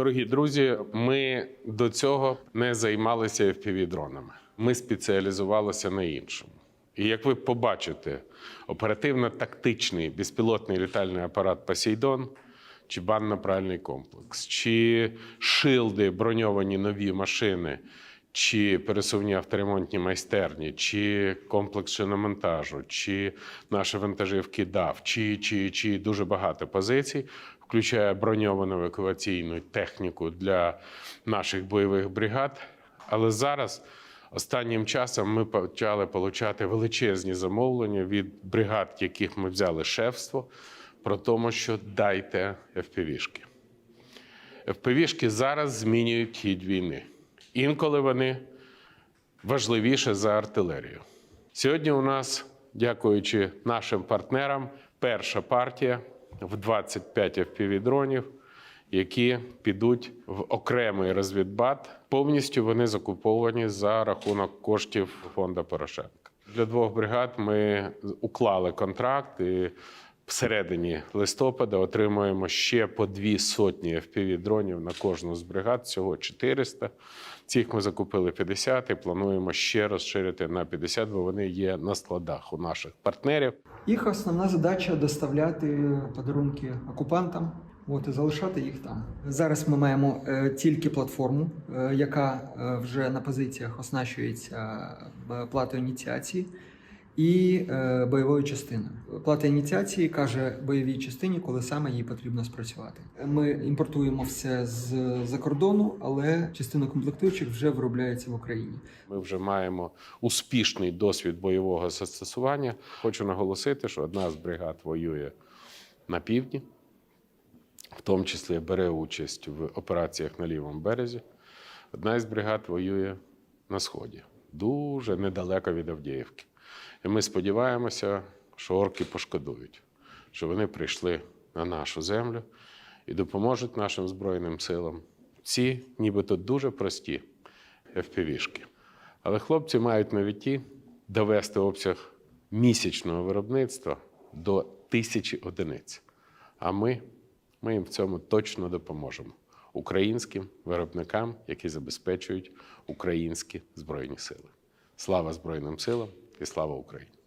Дорогі друзі, ми до цього не займалися FPV-дронами. Ми спеціалізувалися на іншому. І як ви побачите, оперативно-тактичний безпілотний літальний апарат Посейдон чи банно-пральний комплекс, чи шилди, броньовані нові машини, чи пересувні авторемонтні майстерні, чи комплекс шиномонтажу, чи наші вантажівки ДАВ, чи, чи, чи дуже багато позицій, включає броньовану евакуаційну техніку для наших бойових бригад. Але зараз останнім часом ми почали отримати величезні замовлення від бригад, яких ми взяли шефство, про тому, що дайте FPV-шки. FPV-шки зараз змінюють хід війни. Інколи вони важливіше за артилерію. Сьогодні у нас, дякуючи нашим партнерам, перша партія в 25 FPV-дронів, які підуть в окремий розвідбат. Повністю вони закуповані за рахунок коштів фонду Порошенка. Для двох бригад ми уклали контракт і всередині листопада отримуємо ще по дві сотні FPV-дронів на кожну з бригад, всього 400. Цих ми закупили 50 і плануємо ще розширити на 50, бо вони є на складах у наших партнерів. Їх основна задача доставляти подарунки окупантам. От і залишати їх там. Зараз ми маємо е, тільки платформу, е, яка е, вже на позиціях оснащується е, платою ініціації і е, бойовою частиною. Плата ініціації каже бойовій частині, коли саме їй потрібно спрацювати. Ми імпортуємо все з-за кордону, але частина комплектуючих вже виробляється в Україні. Ми вже маємо успішний досвід бойового застосування. Хочу наголосити, що одна з бригад воює на півдні, в тому числі бере участь в операціях на лівому березі. Одна із бригад воює на сході, дуже недалеко від Авдіївки. І ми сподіваємося, що орки пошкодують, що вони прийшли на нашу землю і допоможуть нашим Збройним силам. Ці нібито дуже прості FPV-шки. Але хлопці мають на віті довести обсяг місячного виробництва до тисячі одиниць. А ми, ми їм в цьому точно допоможемо українським виробникам, які забезпечують українські збройні сили. Слава Збройним силам і слава Україні!